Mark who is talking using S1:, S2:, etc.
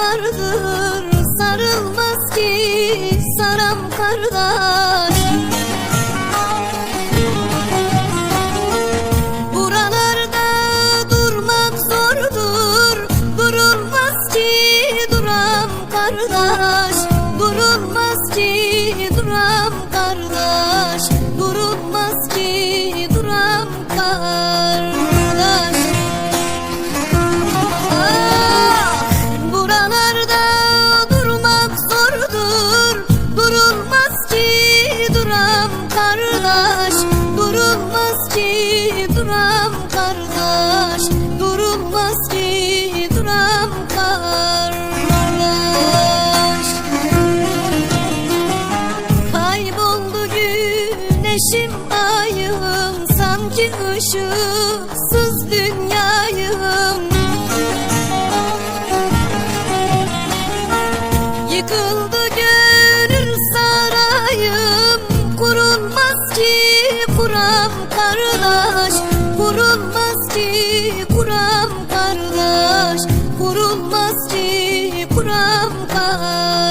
S1: vardır Sarılmaz ki saran kardeş. Buralarda durmak zordur Durulmaz ki duram kardeş. Durulmaz ki duram kardeş. Güneşim ayım sanki ışıksız dünyayım. Yıkıldı gönül sarayım Kurulmaz ki kuram kardeş. Kurulmaz ki kuram kardeş Kurulmaz ki kuram kardeş.